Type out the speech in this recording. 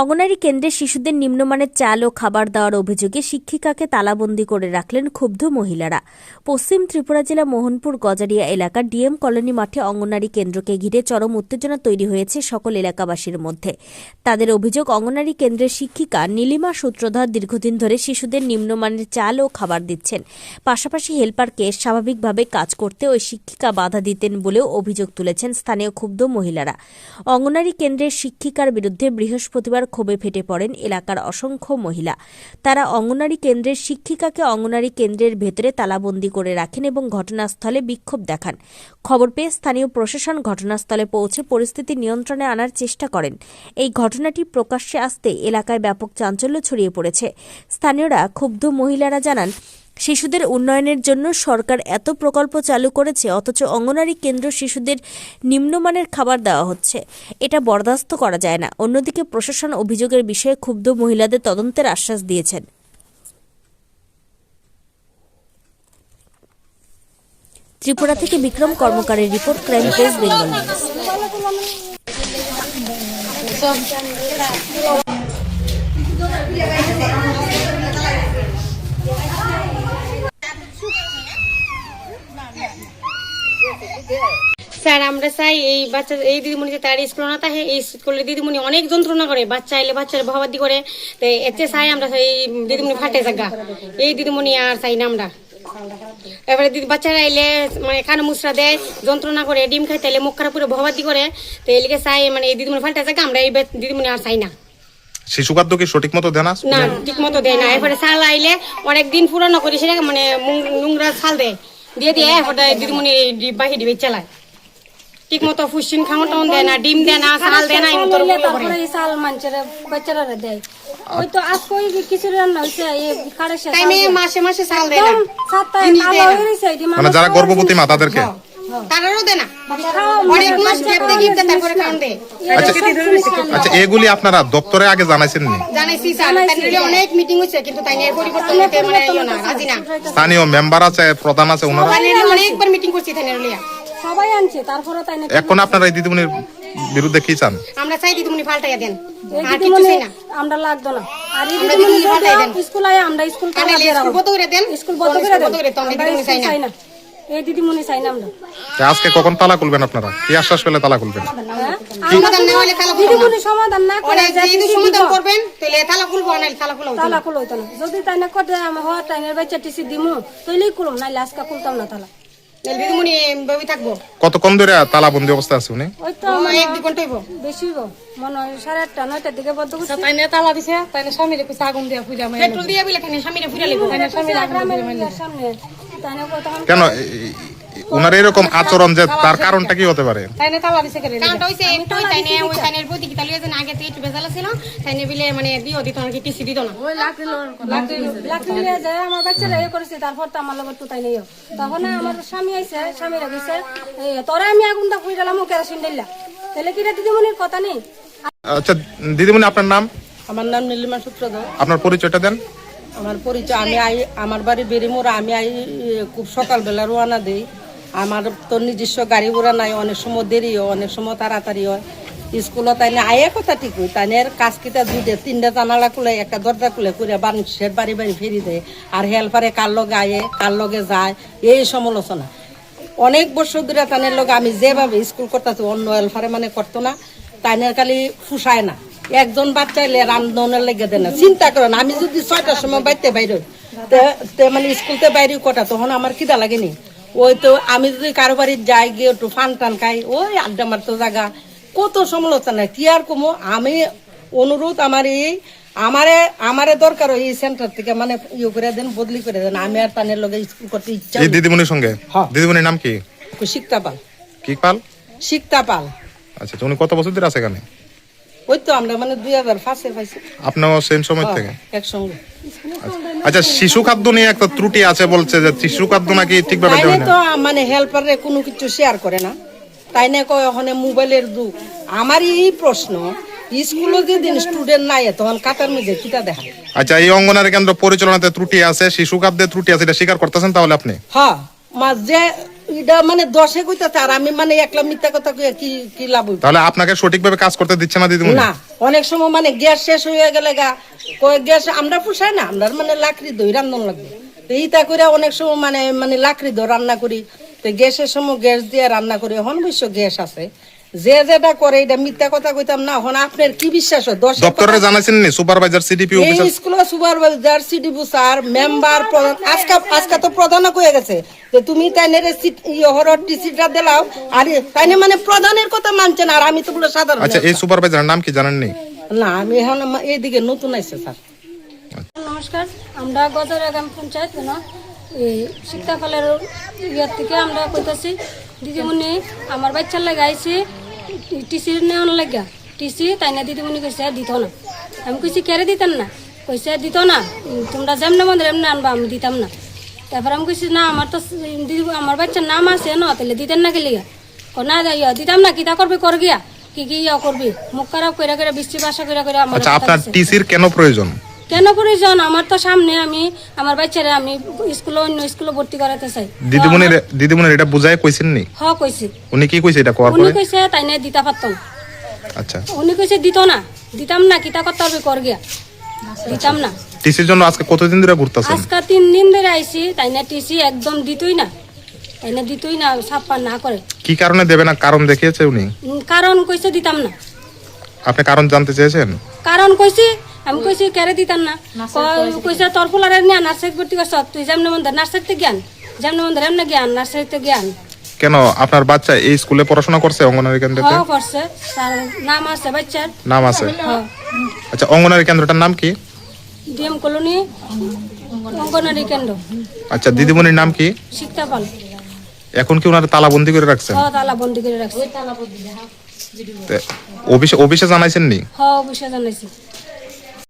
অঙ্গনারী কেন্দ্রে শিশুদের নিম্নমানের চাল ও খাবার দেওয়ার অভিযোগে শিক্ষিকাকে তালাবন্দি করে রাখলেন ক্ষুব্ধ মহিলারা। পশ্চিম ত্রিপুরা জেলা মোহনপুর গজারিয়া এলাকার ডিএম কলোনি মাঠে অঙ্গনারী কেন্দ্রকে ঘিরে চরম উত্তেজনা তৈরি হয়েছে সকল এলাকাবাসীর মধ্যে। তাদের অভিযোগ, অঙ্গনারী কেন্দ্রের শিক্ষিকা নীলিমা সূত্রধর দীর্ঘদিন ধরে শিশুদের নিম্নমানের চাল ও খাবার দিচ্ছেন। পাশাপাশি হেল্পারকে স্বাভাবিকভাবে কাজ করতে ওই শিক্ষিকা বাধা দিতেন বলেও অভিযোগ তুলেছেন স্থানীয় ক্ষুব্ধ মহিলারা। অঙ্গনারী কেন্দ্রের শিক্ষিকার বিরুদ্ধে বৃহস্পতিবার ক্ষোভে ফেটে পড়েন এলাকার অসংখ্য মহিলা। তারা অঙ্গনারী কেন্দ্রের শিক্ষিকাকে অঙ্গনারী কেন্দ্রের ভেতরে তালাবন্দি করে রাখেন এবং ঘটনাস্থলে বিক্ষোভ দেখান। খবর পেয়ে স্থানীয় প্রশাসন ঘটনাস্থলে পৌঁছে পরিস্থিতি নিয়ন্ত্রণে আনার চেষ্টা করেন। এই ঘটনাটি প্রকাশ্যে আসতে এলাকায় ব্যাপক চাঞ্চল্য ছড়িয়ে পড়েছে। স্থানীয়রা ক্ষুব্ধ মহিলারা জানান শিশুদের উন্নয়নের জন্য সরকার এত প্রকল্প চালু করেছে, অথচ অঙ্গনারী কেন্দ্র শিশুদের নিম্নমানের খাবার দেওয়া হচ্ছে। এটা বরদাস্ত করা যায় না। অন্যদিকে প্রশাসন অভিযোগের বিষয়ে ক্ষুব্ধ মহিলাদের তদন্তের আশ্বাস দিয়েছেন। ত্রিপুরা থেকে Bikram কর্মকারের report, crime press Bengal news. Sir আমরা চাই এই বাচ্চা এই দিদিমণি যে তার স্কুল না থাকে এই স্কুলের দিদিমণি অনেক যন্ত্রণা করে। বাচ্চা এলে বাচ্চার ভবাদি করে। তো এতে চাই আমরা এই দিদিমণি ফাটে জায়গা এই দিদিমণি আর চাই না আমরা। এবারে দিদি বাচ্চারা এলে মানে কানে মুসরা দেয় যন্ত্রণা করে ডিম খাইতে এলে মুখ খারাপ করে ভবাদি করে। তো এলিকে চাই মানে এই দিদিমণি ফাটে জায়গা আমরা এই দিদিমণি আর চাই না। শিশু খাদ্য কি সঠিক মতো দেন না না ঠিক মতো দেয় না। এরপরে চাল আইলে অনেক দিন পুরানো করে সেটা মানে নোংরা চাল দেয়। দিয়ে দিয়ে এরপরে দিদিমণি বাহি দিবে চালায়। ঠিক মতো ফুসিন খাওয়া টাউন দেয় না ডিম দেয় না চাল দেয় না এমন। তারপরে এই চাল মানুষের বাচ্চারা দেয়। ওই তো আজকে ওই কিছু রান্না হয়েছে এই কারে টাইমে মাসে মাসে চাল দেয় না। সাতটায়। হয়ে এটি মানে যারা গর্ভবতী মা তাদেরকে? তারারও দেয় না। অনেক মাস গিফটে গিফটে তারপরে কারণ দেয়। আচ্ছা আচ্ছা এগুলি আপনারা দপ্তরে আগে জানাইছেন নি? জানাইছি স্যার। তাই অনেক মিটিং কিন্তু তাই নিয়ে পরিবর্তন হতে মানে ইয়ে না রাজি না। স্থানীয় মেম্বার আছে প্রধান আছে ওনারা? অনেকবার মিটিং করছি তাই নিয়ে লিয়া। সবাই আনছে তারপরে তাই না এখন আপনারা এই দিদিমণির বিরুদ্ধে কি চান? আমরা চাই দিদিমণি ফাল্টাইয়া দেন। আর কিছু চাই না। আমরা লাগতো না। আর এই দিদিমণি দেন। স্কুল আয় আমরা স্কুল দিয়ে স্কুল বন্ধ করে দেন। স্কুল বন্ধ করে বন্ধ করে দেন তো আমরা দিদিমণি চাই না। এই দিদিমণি চাই না আমরা। আজকে কখন তালা খুলবেন আপনারা? কি আশ্বাস পেলে তালা খুলবেন? হ্যাঁ? সমাধান না হলে তালা খুলবো দিদিমণি সমাধান না করে যদি সমাধান করবেন তাহলে তালা খুলবো না তালা খুলবো তালা খুলো না। যদি তাই না করে আমার হওয়ার টাইমের বাচ্চা টিসি দিমু তাইলেই করুম নাইলে আজকে খুলতাম না তালা। কতক্ষণ ধরে তালা বন্দি অবস্থা আছে উনি? ওই তো এক দুই ঘণ্টা হইবো। বেশি হইব। মনে হয় সাড়ে আটটা নয়টার দিকে বন্ধ তাই তাইনে তালা দিছে তাইনে স্বামীর কইছে আগুন দিয়া পুজা মাই পেট্রোল দিয়া বিলে খানি স্বামীরে ফিরে লিখব গ্রামের তাই না তখন কেন? ওনার এরকম আচরণ যে তার কারণটা কি হতে পারে? তাইনে তালা দিছে করে কারণটা হইছে একটু তাইনে ওই তাইনের প্রতি কি তালিয়ে আগে থেকে একটু বেজাল ছিল তাইনে বিলে মানে দিও দিত না টিসি দিত না। লাকড়ি নিয়ে যায় আমার বাচ্চারা এ করেছে তারপর তো আমার লগত তাই নেই তখন আমার স্বামী আইছে স্বামীরা গেছে তোরা আমি আগুনটা খুঁজে গেলাম ও কেরোসিন দিল্লা তাহলে কি রে দিদিমণির কথা নেই? আচ্ছা দিদিমণি আপনার নাম? আমার নাম নীলিমা সূত্রধর। আপনার পরিচয়টা দেন। আমার পরিচয় আমি আমার বাড়ি বেরিমোড়া আমি খুব সকালবেলা রওনা দেই। আমার তো নিজস্ব গাড়ি ঘোড়া নাই, অনেক সময় দেরি হয়, অনেক সময় তাড়াতাড়ি হয়। স্কুলত তাইনে আয়ে কথা ঠিক তাইনের কাজ কিটা দুইটা, তিনটা জানালা খুলে, একটা দরজা খুলে করে মানুষের বাড়ি বাড়ি ফেরি দেয়, আর হেল্পারে কার লগে আয়ে, কার লগে যায়, এই সমালোচনা। অনেক বছর ধরে তানের লগে আমি যেভাবে স্কুল করতেছি, অন্য হেল্পারে মানে করতো না তাইনের খালি ফুসায় না। একজন বাচ্চা এলে রান্ধনের লেগে দেয় না। চিন্তা করেন, আমি যদি ছয়টার সময় বাইতে বাইরে মানে স্কুলতে বাইরে কটা, তখন আমার কিদা লাগেনি। ওই তো আমি যদি কারও বাড়ি যাই গিয়ে একটু ফান টান খাই ওই আড্ডা মারতো জায়গা কত সমালোচনা কি আর কমো? আমি অনুরোধ আমার এই আমারে আমারে দরকার হয় এই সেন্টার থেকে মানে ইয়ে করে দেন বদলি করে দেন। আমি আর তানের লগে স্কুল করতে ইচ্ছা এই দিদিমণির সঙ্গে? হ্যাঁ। দিদিমণির নাম কি? শিখতা পাল। কি পাল? শিখতা পাল। আচ্ছা উনি কত বছর ধরে আছে এখানে? ওই তো আমরা মানে দুই হাজার পাইছি। সেম সময় থেকে? একসঙ্গে আচ্ছা শিশু খাদ্য নিয়ে একটা ত্রুটি আছে বলছে যে শিশু খাদ্য নাকি ঠিকভাবে তাইনে না তো মানে হেল্পারে কোনো কিছু শেয়ার করে না। তাই না কয় ওখানে মোবাইলের যুগ আমার এই প্রশ্ন স্কুলে যেদিন স্টুডেন্ট নাই তখন কাতার মধ্যে কিতা দেখা? আচ্ছা এই অঙ্গনারী কেন্দ্র পরিচালনাতে ত্রুটি আছে শিশু খাদ্যে ত্রুটি আছে এটা স্বীকার করতেছেন তাহলে আপনি? হ্যাঁ মা যে এটা মানে দশে কইতাছে আর আমি মানে একলা মিথ্যা কথা কইয়া কি কি লাভ হইব? তাহলে আপনাকে সঠিকভাবে কাজ করতে দিচ্ছে না দিদিমণি? না অনেক সময় মানে গ্যাস শেষ হয়ে গেলে গা গ্যাস আমরা পুষাই না আমরা মানে লাকড়ি দই রান্ধন লাগবে। তো ইটা করে অনেক সময় মানে মানে লাকড়ি দই রান্না করি। তো গ্যাসের সময় গ্যাস দিয়ে রান্না করি এখন অবশ্য গ্যাস আছে। যে যেটা করে এটা মিথ্যা কথা কইতাম না। এখন আপনার কি বিশ্বাস হয়? দশ দপ্তরে জানাইছেন নি সুপারভাইজার সিডিপি এই অফিসার সুপারভাইজার সিডিপু স্যার মেম্বার প্রধান আজকে আজকে তো প্রধানও কয়ে গেছে যে তুমি হরর টিসিটা দিলাও আর তাইনে মানে প্রধানের কথা মানছেন আর আমি তো বলে সাধারণ আচ্ছা এই সুপারভাইজারের নাম কি জানেন নি না আমি এখন এইদিকে নতুন আইছে স্যার। নমস্কার আমরা গজরা গ্রাম পঞ্চায়েত না? এই সীতাফলের ইয়ার থেকে আমরা কইতাছি দিদিমণি আমার বাচ্চার লাগে আইছি। টিসি নেওয়ার লাগা টিসি তাই না দিদিমণি কইছে দিত না। আমি কইছি কেড়ে দিতাম না? কইছে দিত না। তোমরা যেমন মন্দির এমনি আনবা আমি দিতাম না। তারপর আমি কইছি না আমার তো দিদি আমার বাচ্চার নাম আছে না তাহলে দিতেন না গেলিগা ক না ইয়া দিতাম না কিতা করবি কর গিয়া। কি কি ইয়া করবি? মুখ খারাপ করে করে বৃষ্টি বাসা করে করে আমার আচ্ছা আপনার। টিসির কেন প্রয়োজন? কেন প্রয়োজন আমার তো সামনে আমি আমার বাচ্চারা আমি স্কুলে অন্য স্কুলে ভর্তি করাতে চাই। দিদিমণির দিদিমণির এটা বুঝাই কইছেন নি? হ কইছি। উনি কি কইছে এটা করার উনি কইছে তাই না দিতা পারতাম। আচ্ছা। উনি কইছে দিত না দিতাম না কিতা করতে হবে কর গিয়া। দিতাম না। টিসির জন্য আজকে কতদিন ধরে ঘুরতেছেন? আজকে তিন দিন ধরে আইছি তাই না টিসি একদম দিতই না। তাই না দিতই না ছাপ্পা না করে। কি কারণে দেবে না কারণ দেখিয়েছে উনি? উম, কারণ কইছে দিতাম না। আপনি কারণ জানতে চেয়েছেন? কারণ কইছি আমি কইছি কেড়ে দিতাম না? কইছে তোর ফুলারে নিয়ে নার্সারি ভর্তি করছ তুই যেমন মন্দির নার্সারিতে জ্ঞান যেমন মন্দির এমনি জ্ঞান নার্সারিতে জ্ঞান। কেন? আপনার বাচ্চা এই স্কুলে পড়াশোনা করছে অঙ্গনারী কেন্দ্রতে হ করছে তার নাম আছে বাচ্চার। নাম আছে? হ আচ্ছা অঙ্গনারী কেন্দ্রটার নাম কি? ডিএম কলোনি অঙ্গনারী কেন্দ্র। আচ্ছা দিদিমণির নাম কি? শিক্ষা পাল। এখন কি ওনারা তালাবন্দি করে রাখছেন হ তালা বন্দি করে রাখছে। তে অফিসে অফিসে জানাইছেন নি হ অবশ্যই জানাইছি।